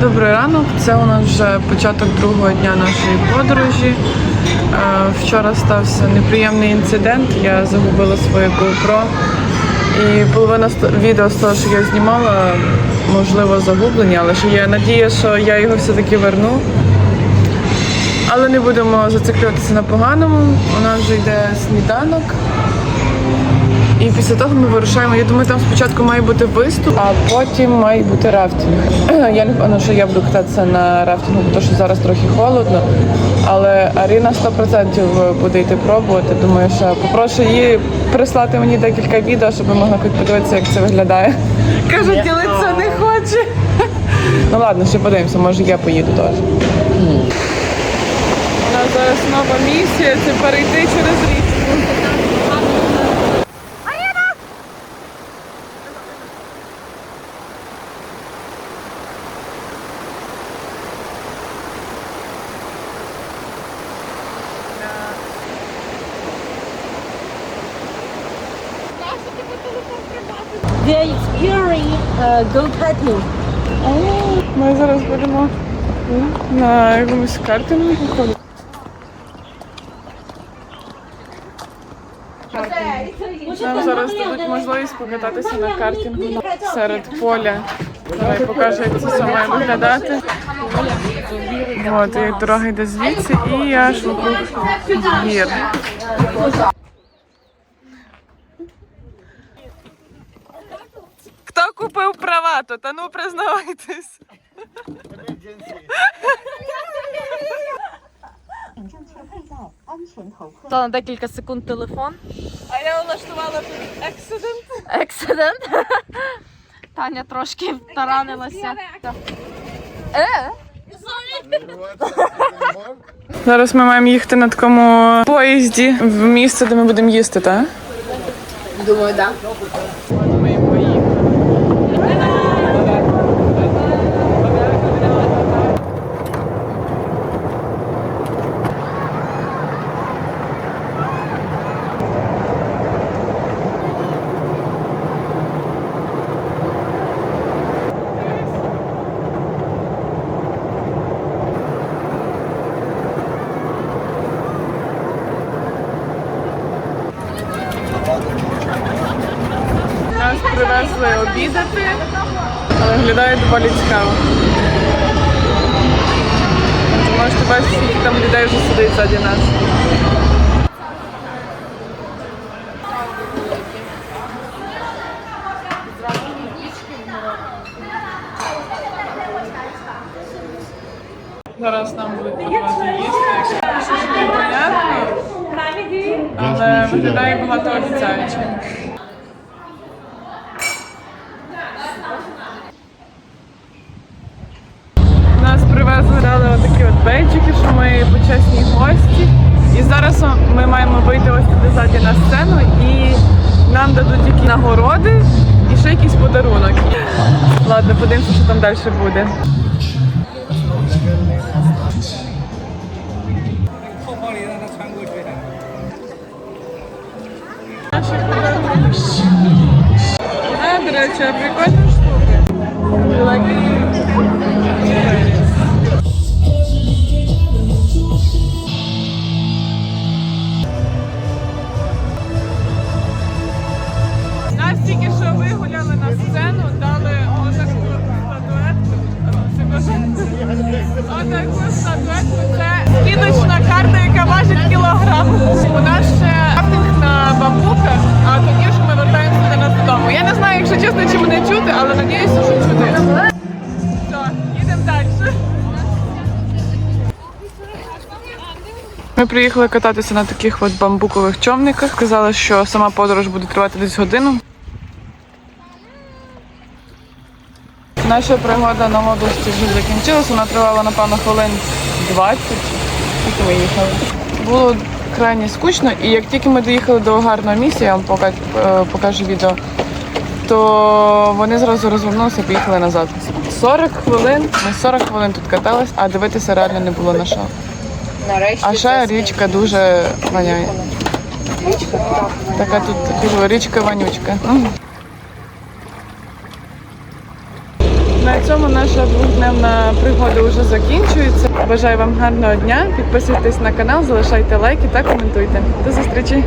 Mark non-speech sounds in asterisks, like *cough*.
Добрий ранок. Це у нас вже початок другого дня нашої подорожі. Е, Вчора стався неприємний інцидент. Я загубила своє GoPro. І половина відео з того, що я знімала, можливо, загублені, але ще є надія, що я його все-таки верну. Але не будемо зациклюватися на поганому. У нас вже йде сніданок. І після того ми вирушаємо. Я думаю, там спочатку має бути виступ, а потім має бути рафтинг. *clears throat* Я не впевнена, що я буду кататися на рафтингу, тому що зараз трохи холодно. Але Аріна 100% буде йти пробувати. Думаю, що попрошу її прислати мені декілька відео, щоб я могла хоч подивитися, як це виглядає. Каже, ділитися не хоче. *laughs* Ну ладно, ще подивимося, може я поїду теж. У нас зараз нова місія це перейти через річку. Karting. Ми зараз будемо на якомусь виходити. Нам зараз дадуть можливість покататися на картингу серед поля. Давай покажу, як це має виглядати. От, і дорога йде звідси і аж вокруг гір. Купив права, то та ну признавайтесь. Та на декілька секунд телефон. А я влаштувала тут ексидент. Ексидент. *laughs* Таня трошки таранилася. Е? Зараз ми маємо їхати на такому поїзді в місце, де ми будемо їсти, так? Думаю, так. Ми Нас привезли обідати, але виглядає доволі цікаво. Ви Можете бачити, скільки там людей вже сидить ззаді нас. Зараз нам будуть подавати їсти. Але виглядає багато обіцяюче. Нас привезли дали отакі от бейджики, що ми почесні гості. І зараз ми маємо вийти ось туди ззаді на сцену і нам дадуть які нагороди і ще якийсь подарунок. Ладно, подивимося, що там далі буде. А прикольна штука. Отаку статуетку. Це скидочна карта, яка важить кілограм. Чесно, чи мене чути, але надіюся, що чути. Ми приїхали кататися на таких от бамбукових човниках. Казали, що сама подорож буде тривати десь годину. Наша пригода на модусі вже закінчилась. Вона тривала, напевно, хвилин 20. Скільки ми їхали. Було крайне скучно, і як тільки ми доїхали до гарного місця, я вам е, покажу відео, то вони зразу розвернулися і поїхали назад. 40 хвилин, ми 40 хвилин тут катались, а дивитися реально не було на що. А ще річка дуже воняє. Така тут кажу, річка вонючка. На цьому наша двохдневна пригода вже закінчується. Бажаю вам гарного дня. Підписуйтесь на канал, залишайте лайки та коментуйте. До зустрічі!